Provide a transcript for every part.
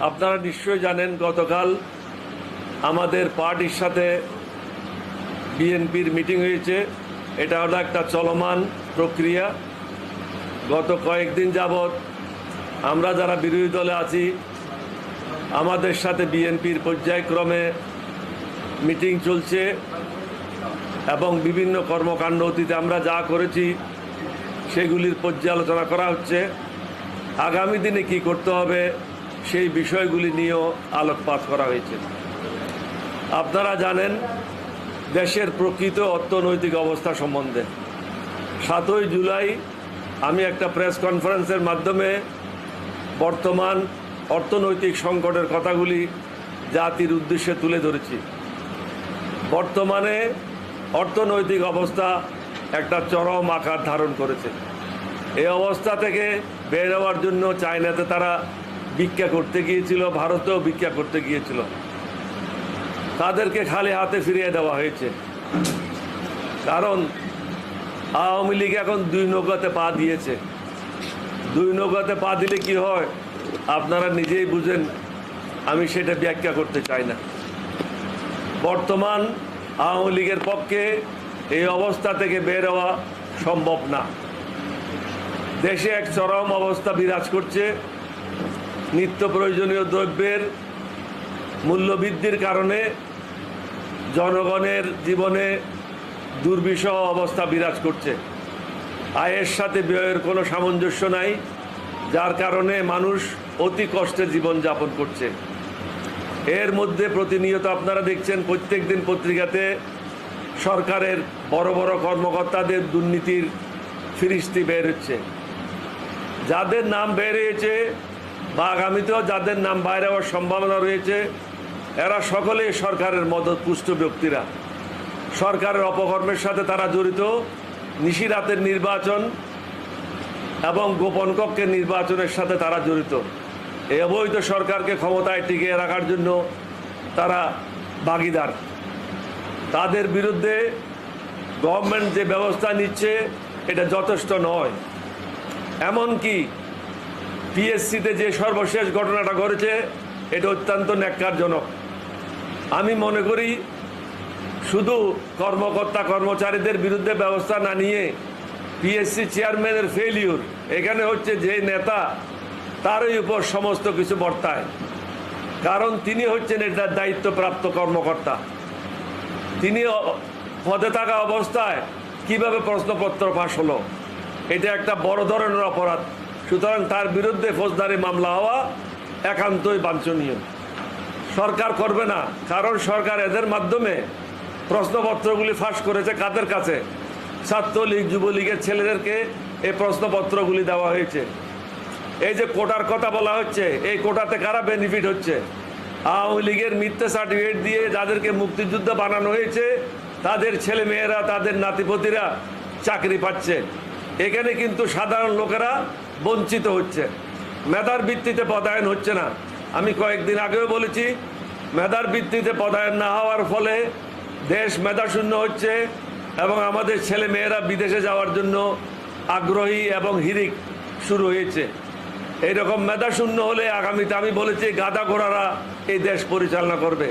আপনারা নিশ্চয়ই জানেন, গতকাল আমাদের পার্টির সাথে বিএনপির মিটিং হয়েছে। এটা হলো একটা চলমান প্রক্রিয়া। গত কয়েকদিন যাবৎ আমরা যারা বিরোধী দলে আছি, আমাদের সাথে বিএনপির পর্যায়ক্রমে মিটিং চলছে এবং বিভিন্ন কর্মকাণ্ড অতীতে আমরা যা করেছি, সেগুলির পর্যালোচনা করা হচ্ছে। আগামী দিনে কি করতে হবে সেই বিষয়গুলি নিয়েও আলোকপাত করা হয়েছে। আপনারা জানেন, দেশের প্রকৃত অর্থনৈতিক অবস্থা সম্বন্ধে। সাতই জুলাই আমি একটা প্রেস কনফারেন্সের মাধ্যমে বর্তমান অর্থনৈতিক সংকটের কথাগুলি জাতির উদ্দেশ্যে তুলে ধরেছি। বর্তমানে অর্থনৈতিক অবস্থা একটা চরম আকার ধারণ করেছে। এই অবস্থা থেকে বের হওয়ার জন্য চায়নাতে তারা ভিক্ষা করতে গিয়েছিল, ভারতেও ভিক্ষা করতে গিয়েছিল। তাদেরকে খালি হাতে ফিরিয়ে দেওয়া হয়েছে। কারণ আওয়ামী লীগ এখন দুই নৌকাতে পা দিয়েছে। দুই নৌকাতে পা দিলে কি হয়? আপনারা নিজেই বুঝেন, আমি সেটা ব্যাখ্যা করতে চাই না। বর্তমান আওয়ামী লীগের পক্ষে এই অবস্থা থেকে বের হওয়া সম্ভব না। দেশে এক চরম অবস্থা বিরাজ করছে। নিত্য প্রয়োজনীয় দ্রব্যের মূল্যবৃদ্ধির কারণে জনগণের জীবনে দুর্বিষহ অবস্থা বিরাজ করছে। আয়ের সাথে ব্যয়ের কোনো সামঞ্জস্য নাই, যার কারণে মানুষ অতি কষ্টে জীবনযাপন করছে। এর মধ্যে প্রতিনিয়ত আপনারা দেখছেন, প্রত্যেক দিন পত্রিকাতে সরকারের বড় বড় কর্মকর্তাদের দুর্নীতির ফিরিস্তি বের হচ্ছে। যাদের নাম বের হয়েছে বা আগামীতেও যাদের নাম বাইরে হওয়ার সম্ভাবনা রয়েছে, এরা সকলেই সরকারের মদত পুষ্ট ব্যক্তিরা। সরকারের অপকর্মের সাথে তারা জড়িত। নিশিরাতের নির্বাচন এবং গোপন কক্ষের নির্বাচনের সাথে তারা জড়িত। এই অবৈধ সরকারকে ক্ষমতায় টিকিয়ে রাখার জন্য তারা ভাগিদার। তাদের বিরুদ্ধে গভর্নমেন্ট যে ব্যবস্থা নিচ্ছে, এটা যথেষ্ট নয়। এমনকি পিএসসিতে যে সর্বশেষ ঘটনাটা ঘটেছে, এটা অত্যন্ত ন্যাক্কারজনক। আমি মনে করি শুধু কর্মকর্তা কর্মচারীদের বিরুদ্ধে ব্যবস্থা না নিয়ে পিএসসি চেয়ারম্যানের ফেলিউর এখানে হচ্ছে যে নেতা, তারই উপর সমস্ত কিছু বর্তায়। কারণ তিনি হচ্ছেন এটার দায়িত্বপ্রাপ্ত কর্মকর্তা। তিনি পদে থাকা অবস্থায় কীভাবে প্রশ্নপত্র ফাঁস হলো, এটা একটা বড় ধরনের অপরাধ। সুতরাং তার বিরুদ্ধে ফৌজদারি মামলা হওয়া একান্তই বাঞ্ছনীয়। সরকার করবে না, কারণ সরকার এদের মাধ্যমে প্রশ্নপত্রগুলি ফাঁস করেছে কাদের কাছে? ছাত্রলীগ, যুবলীগের ছেলেদেরকে এই প্রশ্নপত্রগুলি দেওয়া হয়েছে। এই যে কোটার কথা বলা হচ্ছে, এই কোটাতে কারা বেনিফিট হচ্ছে? আওয়ামী লীগের মিথ্যে সার্টিফিকেট দিয়ে যাদেরকে মুক্তিযুদ্ধ বানানো হয়েছে, তাদের ছেলে মেয়েরা তাদের নাতিপতিরা চাকরি পাচ্ছে। এখানে কিন্তু সাধারণ লোকেরা বঞ্চিত হচ্ছে। মেধার ভিত্তিতে পদায়ন হচ্ছে না। আমি কয়েকদিন আগেও বলেছি, মেধার ভিত্তিতে পদায়ন না হওয়ার ফলে দেশ মেধাশূন্য হচ্ছে এবং আমাদের ছেলে মেয়েরা বিদেশে যাওয়ার জন্য আগ্রহী এবং হিরিক শুরু হয়েছে। এইরকম মেধাশূন্য হলে আগামীতে আমি বলেছি গাদা ঘোড়ারা এই দেশ পরিচালনা করবে।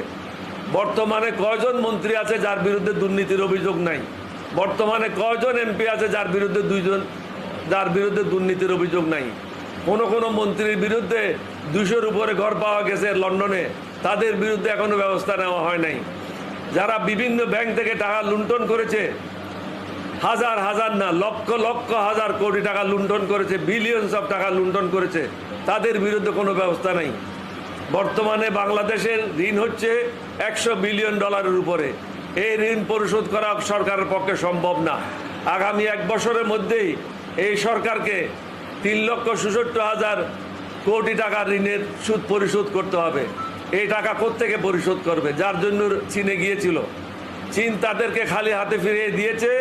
বর্তমানে কয়জন মন্ত্রী আছে যার বিরুদ্ধে দুর্নীতির অভিযোগ নাই? বর্তমানে কয়জন এমপি আছে যার বিরুদ্ধে দুইজন যার বিরুদ্ধে দুর্নীতির অভিযোগ নাই। কোন কোন মন্ত্রীর বিরুদ্ধে দুশোর উপরে ঘর পাওয়া গেছে লন্ডনে, তাদের বিরুদ্ধে এখনও ব্যবস্থা নেওয়া হয় নাই। যারা বিভিন্ন ব্যাংক থেকে টাকা লুণ্ঠন করেছে, হাজার হাজার না, লক্ষ লক্ষ হাজার কোটি টাকা লুণ্ঠন করেছে বিলিয়নস অফ টাকা লুণ্ঠন করেছে, তাদের বিরুদ্ধে কোনো ব্যবস্থা নেই। বর্তমানে বাংলাদেশের ঋণ হচ্ছে একশো বিলিয়ন ডলারের উপরে। এই ঋণ পরিশোধ করা সরকারের পক্ষে সম্ভব না। আগামী এক বছরের মধ্যেই এই সরকারকে তিন লক্ষ সুষট্টি হাজার কোটি টাকা ঋণের সুদ পরিশোধ করতে হবে। এই টাকা কোত্থেকে পরিশোধ করবে? যার জন্য চীনে গিয়েছিল। চীন তাদেরকে খালি হাতে ফিরিয়ে দিয়েছে,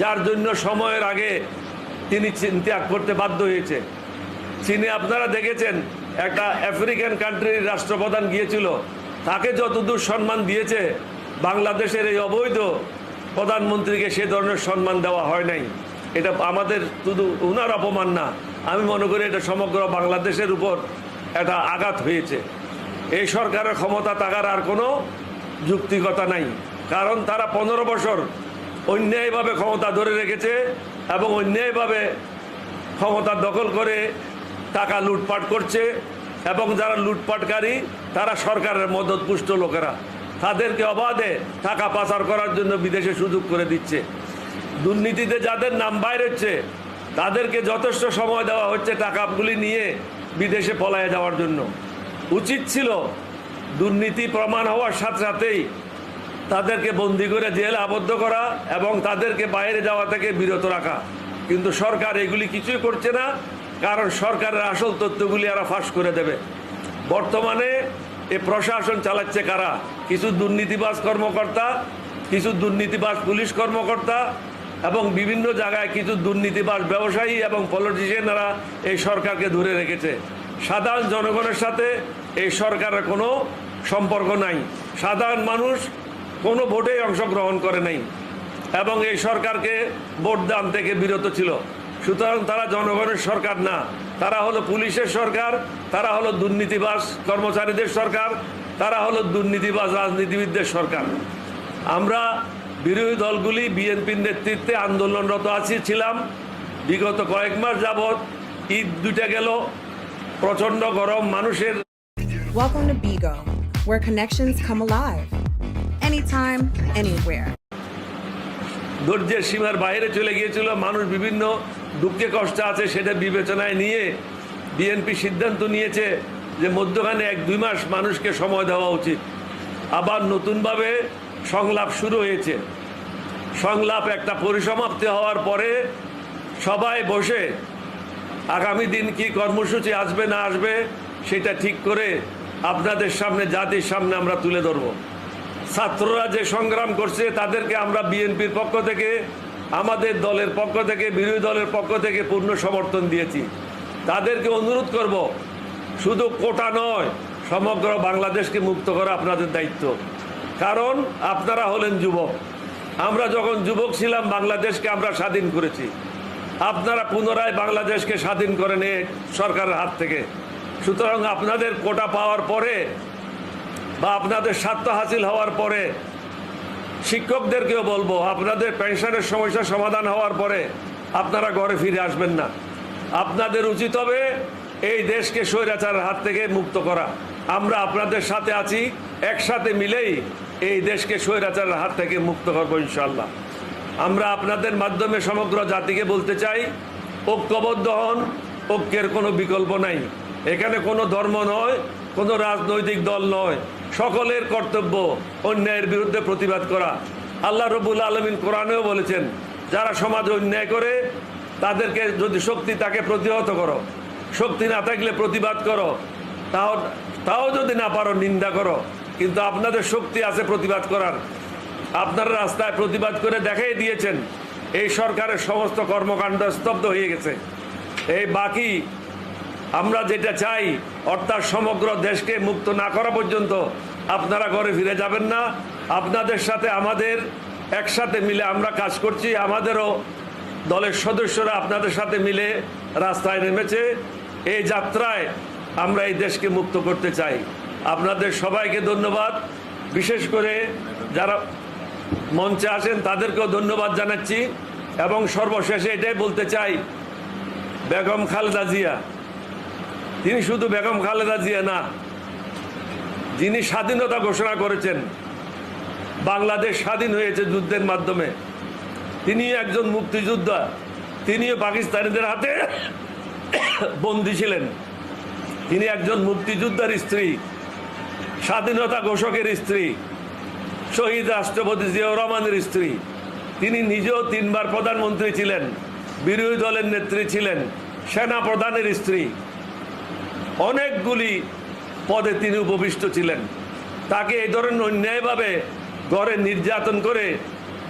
যার জন্য সময়ের আগে তিনি চীন ত্যাগ করতে বাধ্য হয়েছে। চীনে আপনারা দেখেছেন, একটা আফ্রিকান কান্ট্রির রাষ্ট্রপ্রধান গিয়েছিল। তাকে যতদূর সম্মান দিয়েছে, বাংলাদেশের এই অবৈধ প্রধানমন্ত্রীকে সে ধরনের সম্মান দেওয়া হয় নাই। এটা আমাদের শুধু উনার অপমান না, আমি মনে করি এটা সমগ্র বাংলাদেশের উপর একটা আঘাত হয়েছে। এই সরকারের ক্ষমতা থাকার আর কোনো যুক্তিকতা নাই, কারণ তারা পনেরো বছর অন্যায়ভাবে ক্ষমতা ধরে রেখেছে এবং অন্যায়ভাবে ক্ষমতা দখল করে টাকা লুটপাট করছে এবং যারা লুটপাটকারী, তারা সরকারের মদতপুষ্ট লোকেরা। তাদেরকে অবাধে টাকা পাচার করার জন্য বিদেশে সুযোগ করে দিচ্ছে। দুর্নীতিতে যাদের নাম বাইর হচ্ছে, তাদেরকে যথেষ্ট সময় দেওয়া হচ্ছে টাকাগুলি নিয়ে বিদেশে পলায়ে যাওয়ার জন্য। উচিত ছিল দুর্নীতি প্রমাণ হওয়ার সাথে সাথেই তাদেরকে বন্দি করে জেল আবদ্ধ করা এবং তাদেরকে বাইরে যাওয়া থেকে বিরত রাখা। কিন্তু সরকার এগুলি কিছুই করছে না, কারণ সরকারের আসল তথ্যগুলি এরা ফাঁস করে দেবে। বর্তমানে এ প্রশাসন চালাচ্ছে কারা? কিছু দুর্নীতিবাজ কর্মকর্তা, কিছু দুর্নীতিবাজ পুলিশ কর্মকর্তা এবং বিভিন্ন জায়গায় কিছু দুর্নীতিবাস ব্যবসায়ী এবং পলিটিশিয়ানরা এই সরকারকে ধরে রেখেছে। সাধারণ জনগণের সাথে এই সরকারের কোনো সম্পর্ক নাই। সাধারণ মানুষ কোনো ভোটেই অংশগ্রহণ করে নাই এবং এই সরকারকে ভোট দান থেকে বিরত ছিল। সুতরাং তারা জনগণের সরকার না। তারা হলো পুলিশের সরকার, তারা হলো দুর্নীতিবাস কর্মচারীদের সরকার, তারা হলো দুর্নীতিবাস রাজনীতিবিদদের সরকার। আমরা বিরোধী দলগুলি বিএনপির নেতৃত্বে আন্দোলনরত আছি ছিলাম বিগত কয়েক মাস যাবৎ ঈদ দুইটা গেল প্রচণ্ড গরম মানুষের Welcome to Bigo, where connections come alive. Anytime, anywhere. ধৈর্যের সীমার বাইরে চলে গিয়েছিল মানুষ বিভিন্ন দুঃখে কষ্ট আছে সেটা বিবেচনায় নিয়ে বিএনপি সিদ্ধান্ত নিয়েছে যে মধ্যখানে এক দুই মাস মানুষকে সময় দেওয়া উচিত আবার নতুনভাবে সংলাপ শুরু হয়েছে। সংলাপ একটা পরিসমাপ্তি হওয়ার পরে সবাই বসে, আগামী দিন কি কর্মসূচি আসবে না আসবে সেটা ঠিক করে আপনাদের সামনে, জাতির সামনে আমরা তুলে ধরবো। ছাত্ররা যে সংগ্রাম করছে তাদেরকে আমরা বিএনপির পক্ষ থেকে, আমাদের দলের পক্ষ থেকে, বিরোধী দলের পক্ষ থেকে পূর্ণ সমর্থন দিয়েছি। তাদেরকে অনুরোধ করব, শুধু কোটা নয়, সমগ্র বাংলাদেশকে মুক্ত করা আপনাদের দায়িত্ব। কারণ আপনারা হলেন যুবক। আমরা যখন যুবক ছিলাম, বাংলাদেশকে আমরা স্বাধীন করেছি। আপনারা পুনরায় বাংলাদেশকে স্বাধীন করে নিয়ে সরকারের হাত থেকে। সুতরাং আপনাদের কোটা পাওয়ার পরে বা আপনাদের স্বার্থ হাসিল হওয়ার পরে শিক্ষকদেরকেও বলব, আপনাদের পেনশনের সমস্যা সমাধান হওয়ার পরে আপনারা ঘরে ফিরে আসবেন না। আপনাদের উচিত হবে এই দেশকে স্বৈরাচারের হাত থেকে মুক্ত করা। আমরা আপনাদের সাথে আছি, একসাথে মিলেই এই দেশকে স্বৈরাচারের হাত থেকে মুক্ত করব ইনশাল্লাহ আমরা আপনাদের মাধ্যমে সমগ্র জাতিকে বলতে চাই, ঐক্যবদ্ধ হন, ঐক্যের কোনো বিকল্প নাই। এখানে কোনো ধর্ম নয়, কোনো রাজনৈতিক দল নয়। সকলের কর্তব্য অন্যায়ের বিরুদ্ধে প্রতিবাদ করা। আল্লাহ রবুল আলমিন কোরআনেও বলেছেন, যারা সমাজে অন্যায় করে, তাদেরকে যদি শক্তি তাকে প্রতিহত করো। শক্তি না থাকলে প্রতিবাদ করো। তাও তাও যদি না পারো, নিন্দা করো। কিন্তু আপনাদের শক্তি আছে প্রতিবাদ করার। আপনারা রাস্তায় প্রতিবাদ করে দেখাই দিয়েছেন, এই সরকারের সমস্ত কর্মকাণ্ড স্তব্ধ হয়ে গেছে। এই বাকি, আমরা যেটা চাই, অর্থাৎ সমগ্র দেশকে মুক্ত না করা পর্যন্ত আপনারা ঘরে ফিরে যাবেন না। আপনাদের সাথে আমাদের একসাথে মিলে আমরা কাজ করছি। আমাদেরও দলের সদস্যরা আপনাদের সাথে মিলে রাস্তায় নেমেছে। এই যাত্রায় আমরা এই দেশকে মুক্ত করতে চাই। আপনাদের সবাইকে ধন্যবাদ। বিশেষ করে যারা মঞ্চে আসেন তাদেরকেও ধন্যবাদ জানাচ্ছি। এবং সর্বশেষে এটাই বলতে চাই, বেগম খালেদা জিয়া। তিনি শুধু বেগম খালেদা জিয়া না, যিনি স্বাধীনতা ঘোষণা করেছেন, বাংলাদেশ স্বাধীন হয়েছে যুদ্ধের মাধ্যমে। তিনি একজন মুক্তিযোদ্ধা, তিনিও পাকিস্তানিদের হাতে বন্দী ছিলেন। তিনি একজন মুক্তিযোদ্ধার স্ত্রী। স্বাধীনতা ঘোষকের স্ত্রী, শহীদ রাষ্ট্রপতি জিয়াউর রহমানের স্ত্রী। তিনি নিজেও তিনবার প্রধানমন্ত্রী ছিলেন, বিরোধী দলের নেত্রী ছিলেন সেনা প্রধানের স্ত্রী। অনেকগুলি পদে তিনি উপবিষ্ট ছিলেন। তাকে এই ধরনের অন্যায়ভাবে ঘরে নির্যাতন করে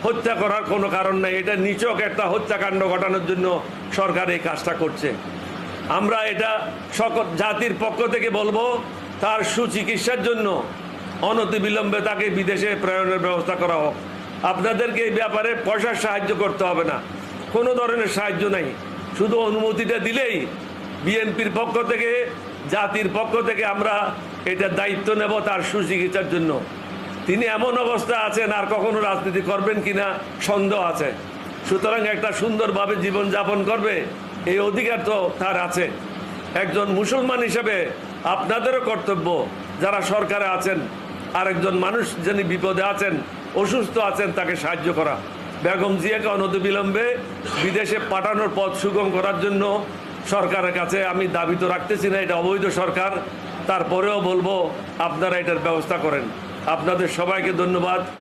হত্যা করার কোনো কারণ নাই। এটা নিচক একটা হত্যাকাণ্ড ঘটানোর জন্য সরকার এই কাজটা করছে। আমরা এটা সকল জাতির পক্ষ থেকে বলব তার সুচিকিৎসার জন্য অনতিবিলম্বে তাকে বিদেশে প্রেরণের ব্যবস্থা করা হোক। আপনাদেরকে এই ব্যাপারে পয়সার সাহায্য করতে হবে না। কোনো ধরনের সাহায্য নাই। শুধু অনুমতিটা দিলেই বিএনপির পক্ষ থেকে, জাতির পক্ষ থেকে আমরা এটার দায়িত্ব নেব তার সুচিকিৎসার জন্য। তিনি এমন অবস্থা আছেন, আর কখনো রাজনীতি করবেন কিনা সন্দেহ আছে। সুতরাং একটা সুন্দরভাবে জীবন যাপন করবে, এই অধিকার তো তার আছে। একজন মুসলমান হিসেবে আপনাদেরও কর্তব্য যারা সরকারে আছেন, আরেকজন মানুষ যিনি বিপদে আছেন, অসুস্থ আছেন, তাকে সাহায্য করা। বেগম জিয়াকে অনতিবিলম্বে বিদেশে পাঠানোর পথ সুগম করার জন্য সরকারের কাছে আমি দাবি তো রাখতেছি না, এটা অবৈধ সরকার। তারপরেও বলব, আপনারা এটার ব্যবস্থা করেন। আপনাদের সবাইকে ধন্যবাদ।